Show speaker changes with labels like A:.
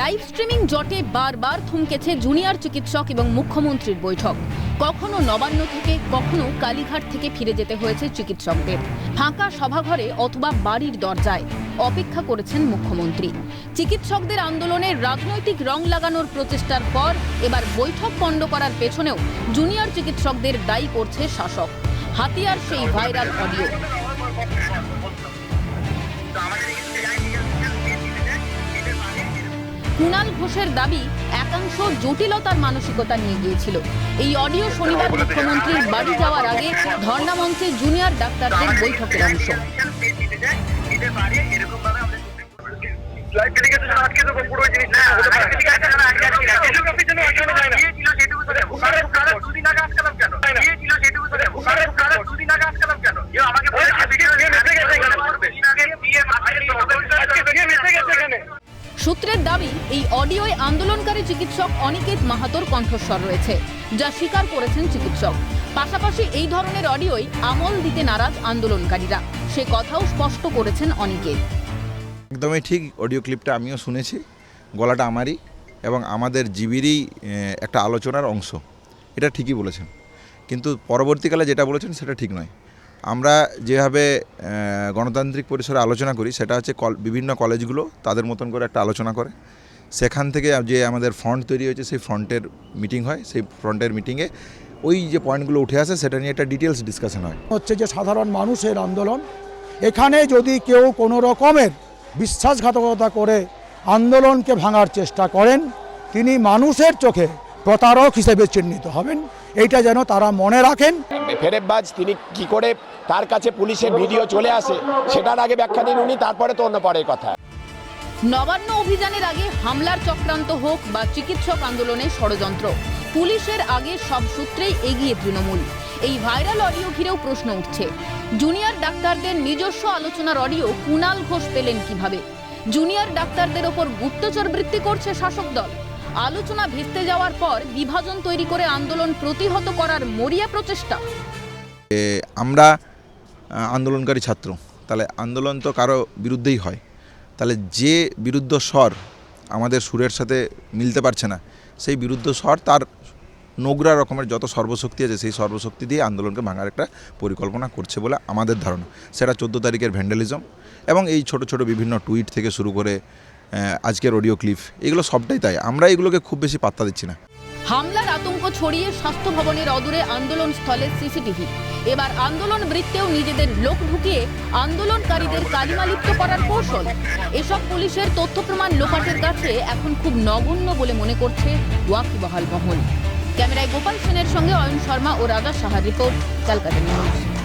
A: Live streaming জটে বারবার থমকেছে junior চিকিৎসক এবং মুখ্যমন্ত্রীর বৈঠক। কখনো নবান্ন থেকে, কখনো কালীঘাট থেকে ফিরে যেতে হয়েছে চিকিৎসকদের। ফাঁকা সভাঘরে অথবা বাড়ির দরজায় অপেক্ষা করেছেন মুখ্যমন্ত্রী। চিকিৎসকদের আন্দোলনের রাজনৈতিক রং লাগানোর প্রচেষ্টার পর এবার বৈঠক পণ্ড করার পেছনেও জুনিয়র চিকিৎসকদের দায়ী করছে শাসক। হাতিয়ার সেই ভাইরাল অডিও কুণাল ঘোষের দাবি একাংশ জটিলতার মানসিকতা নিয়ে গিয়েছিল। এই অডিও শনিবার মুখ্যমন্ত্রীর বাড়ি যাওয়ার আগে ধর্ণা মঞ্চে জুনিয়র ডাক্তারদের বৈঠকের অংশ।
B: আজকে তো পুরো জিনিস না দুদিন আগে আটকালাম কেন গিয়েছিল সেটুকু তো দেবো দুদিন আগে আটকালাম কেন আমাকে
A: সূত্রের দাবি, এই অডিওয় আন্দোলনকারী চিকিৎসক অনিকেত মাহাতোর কণ্ঠস্বর রয়েছে, যা স্বীকার করেছেন চিকিৎসক। পাশাপাশি এই ধরনের অডিওয় আমল দিতে নারাজ আন্দোলনকারীরা। সে কথাও স্পষ্ট করেছেন অনিকেত।
C: একদমই ঠিক, অডিও ক্লিপটা আমিও শুনেছি, গলাটা আমারই এবং আমাদের জিবিরই একটা আলোচনার অংশ। এটা ঠিকই বলেছেন। কিন্তু পরবর্তীকালে যেটা বলেছেন সেটা ঠিক নয়। আমরা যেভাবে গণতান্ত্রিক পরিসরে আলোচনা করি সেটা হচ্ছে কল- বিভিন্ন কলেজগুলো তাদের মতন করে একটা আলোচনা করে। সেখান থেকে যে আমাদের ফ্রন্ট তৈরি হয়েছে সেই ফ্রন্টের মিটিং হয় সেই ফ্রন্টের মিটিংয়ে ওই যে পয়েন্টগুলো উঠে আসে সেটা নিয়ে একটা ডিটেলস ডিসকাশন হয়।
D: হচ্ছে যে সাধারণ মানুষের আন্দোলন। এখানে যদি কেউ কোনো রকমের বিশ্বাসঘাতকতা করে আন্দোলনকে ভাঙার চেষ্টা করেন তিনি মানুষের চোখে প্রতারক হিসেবে চিহ্নিত হবেন। এইটা যেন তারা মনে রাখেন।
E: ফেরেববাজ তিনি কি করে তার কাছে পুলিশের ভিডিও চলে আসে সেটার আগে ব্যাখ্যা দিন উনি তারপরে তো অন্য পরের কথা।
A: নবান্ন অভিযানের আগে হামলার চক্রান্ত হোক বা চিকিৎসক আন্দোলনের ষড়যন্ত্র পুলিশের আগে সব সূত্রেই এগিয়ে তৃণমূল। এই ভাইরাল অডিও ঘিরেও প্রশ্ন উঠছে জুনিয়র ডাক্তারদের নিজস্ব আলোচনার অডিও কুণাল ঘোষ পেলেন কীভাবে? জুনিয়র ডাক্তারদের ওপর গুপ্তচর বৃত্তি করছে শাসক দল। আলোচনা ভেস্তে যাওয়ার পর বিভাজন তৈরি করে আন্দোলন প্রতিহত করার মরিয়া প্রচেষ্টা।
C: আমরা আন্দোলনকারী ছাত্র, তাহলে আন্দোলন তো কারও বিরুদ্ধেই হয়। তাহলে যে বিরুদ্ধ স্বর আমাদের সুরের সাথে মিলতে পারছে না, সেই বিরুদ্ধ স্বর তার নোংরা রকমের যত সর্বশক্তি আছে, সেই সর্বশক্তি দিয়ে আন্দোলনকে ভাঙার একটা পরিকল্পনা করছে বলে আমাদের ধারণা। সেটা চোদ্দ তারিখের ভ্যান্ডালিজম এবং এই ছোট ছোট বিভিন্ন টুইট থেকে শুরু করে আজকের অডিও ক্লিপ, এগুলো সবটাই তাই। আমরা এগুলোকে খুব বেশি পাত্তা দিচ্ছি না।
A: আতঙ্ক ছড়িয়ে স্বাস্থ্য ভবনের অদূরে আন্দোলন স্থলে সিসিটিভি। এবার আন্দোলন বৃত্তেও নিজেদের লোক ঢুকিয়ে আন্দোলনকারীদের কালিমালিপ্ত করার কৌশল। এসব পুলিশের তথ্য প্রমাণ লোকাটের কাছে এখন খুব নগণ্য বলে মনে করছে ওয়াকিবহাল মহল। ক্যামেরায় গোপাল সেনের সঙ্গে অয়ন শর্মা ও রাজা সাহার রিপোর্ট, ক্যালকাটা নিউজ।